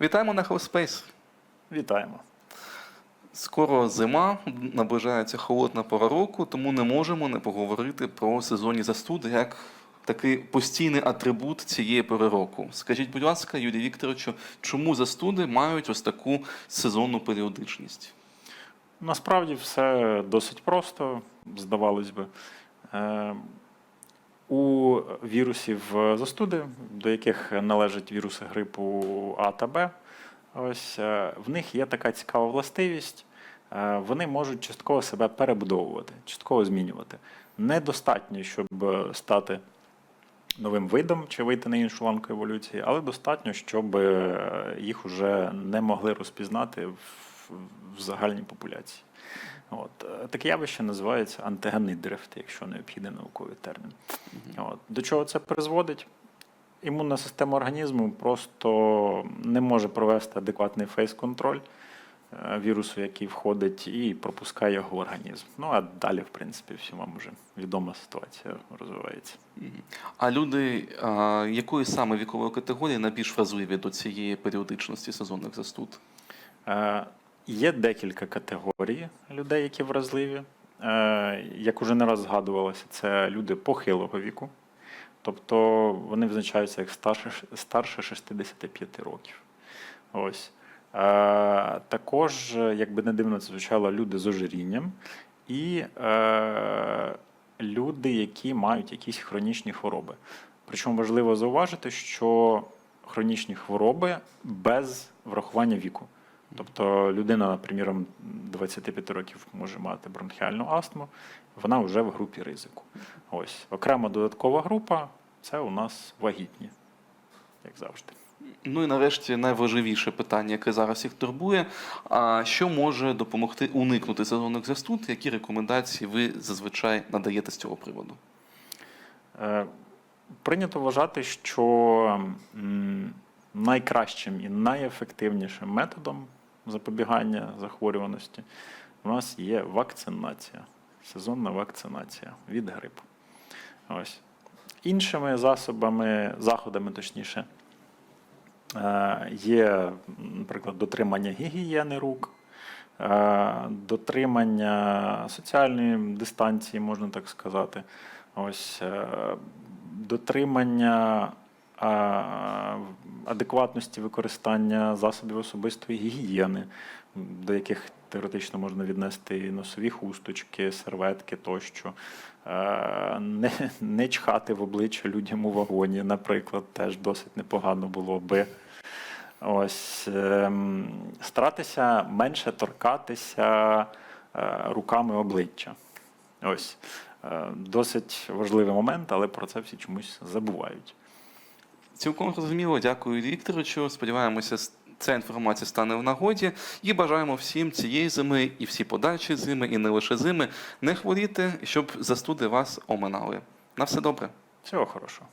Вітаємо на Хелспейс. Вітаємо. Скоро зима, наближається холодна пора року, тому не можемо не поговорити про сезонні застуди як такий постійний атрибут цієї пори року. Скажіть, будь ласка, Юрій Вікторовичу, чому застуди мають ось таку сезонну періодичність? Насправді все досить просто, здавалось би. Е, У вірусів застуди, до яких належать віруси грипу А та Б, ось е, в них є така цікава властивість. е, Вони можуть частково себе перебудовувати, частково змінювати. Недостатньо, щоб е, стати новим видом чи вийти на іншу ланку еволюції, але достатньо, щоб їх вже не могли розпізнати в, в загальній популяції. От. Таке явище називається антигенний дрифт, якщо необхідний науковий термін. От. До чого це призводить? Імунна система організму просто не може провести адекватний фейс-контроль е, вірусу, який входить, і пропускає його в організм. Ну а далі, в принципі, всім вам вже відома ситуація розвивається. А люди а, якої саме вікової категорії найбільш вразливі до цієї періодичності сезонних застуд? Е, Є декілька категорій людей, які вразливі. Е, Як уже не раз згадувалося, це люди похилого віку, тобто вони визначаються як старше, старше 65 років. Ось. Е, Також, е, як би не дивно це звучало, люди з ожирінням і е, люди, які мають якісь хронічні хвороби. Причому важливо зауважити, що хронічні хвороби без врахування віку. Тобто людина, приміром, 25 років може мати бронхіальну астму, вона вже в групі ризику. Ось окрема додаткова група це у нас вагітні, як завжди. Ну і нарешті найважливіше питання, яке зараз їх турбує. А що може допомогти уникнути сезонних застуд? Які рекомендації ви зазвичай надаєте з цього приводу? Е, Прийнято вважати, що найкращим і найефективнішим методом запобігання захворюваності у нас є вакцинація, сезонна вакцинація від грипу. Ось. Іншими засобами, заходами, точніше, е, є, наприклад, дотримання гігієни рук, е, дотримання соціальної дистанції, можна так сказати. Ось е, дотримання адекватності використання засобів особистої гігієни, до яких теоретично можна віднести носові хусточки, серветки тощо. Е, Не, не чхати в обличчя людям у вагоні, наприклад, теж досить непогано було би. Ось ем, старатися менше торкатися е, руками обличчя. Ось е, досить важливий момент, але про це всі чомусь забувають. Цілком зрозуміло, дякую Вікторовичу. Сподіваємося, ця інформація стане в нагоді. І бажаємо всім цієї зими і всі подальші зими, і не лише зими, не хворіти, щоб застуди вас оминали. На все добре. Всього хорошого.